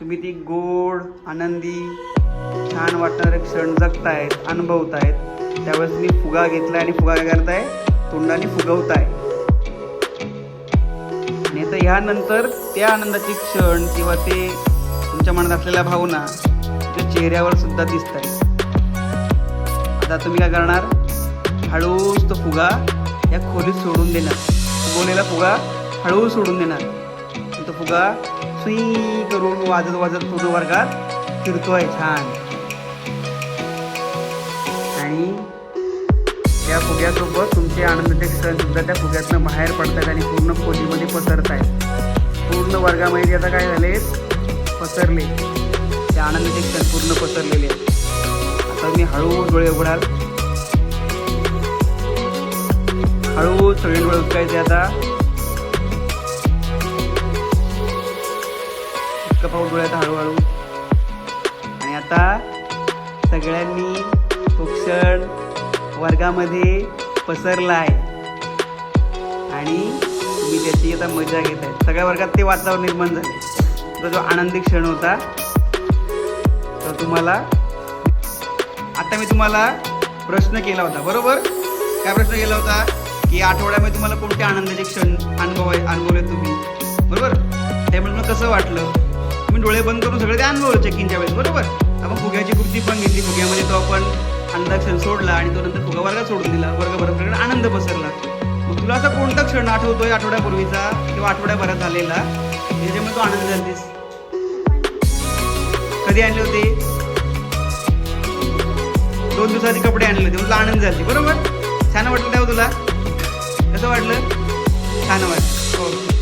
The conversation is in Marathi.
तुम्ही ती गोड आनंदी छान वाटणारे क्षण जगतायत अनुभवतायत. त्यावेळेस तुम्ही फुगा घेतलाय आणि फुगा काय करताय? तोंडाने फुगवताय. आणि तर ह्यानंतर त्या आनंदाचे क्षण किंवा ते तुमच्या मनात असलेल्या भावना तुमच्या चेहऱ्यावर सुद्धा दिसत आहे आता तुम्ही काय करणार? हळूच तो फुगा या खोलीत सोडून देणार. फुगवलेला फुगा हळूच सोडून देणार. आणि तो फुगा. सुई करून वाजत वाजत पूर्ण वर्गात फिरतोय छान. आणि त्या फुग्यासोबत तुमचे आनंदाचे सण सुद्धा त्या फुग्यातनं बाहेर पडतात आणि पूर्ण खोलीमध्ये पसरत आहेत पूर्ण वर्गामध्ये आता काय झाले? पसरले. ते आनंदाचे क्षण पूर्ण पसरलेले आहेत. आता मी हळू डोळे उघडाल. हळू सगळे डोळे उचकायचे आता. इतकं पाऊस डोळे हळूहळू. आणि आता सगळ्यांनी तो क्षण वर्गामध्ये पसरला आहे आणि तुम्ही त्याची आता मजा घेत आहे सगळ्या वर्गात ते वातावरण निर्माण झाले तो जो आनंदी क्षण होता तर तुम्हाला आता मी तुम्हाला प्रश्न केला होता बरोबर? काय प्रश्न केला होता? की आठवड्यामध्ये तुम्हाला कोणते आनंदाचे क्षण अनुभव अनुभवले तुम्ही? बरोबर? त्यामुळे कसं वाटलं? डोळे बंद करून सगळे ते अनुभव चेकिंगच्या वेळेस बरोबर? आपण फुग्याची कृती पण घेतली फुग्यामध्ये तो आपण आनंदा क्षण सोडला आणि तो नंतर फुगा वर्गात सोडून दिला वर्गभराकडे आनंद पसरला. मग तुला असा कोणता क्षण आठवतोय आठवड्यापूर्वीचा किंवा आठवड्याभरात झालेला त्याच्यामुळे तो आनंद झालीस कधी आणले होते? दोन दिवसाचे कपडे आणले होते तुला आनंद झाली बरोबर? छान वाटलं तेव्हा तुला? कसं वाटलं? छान वाटलं. हो.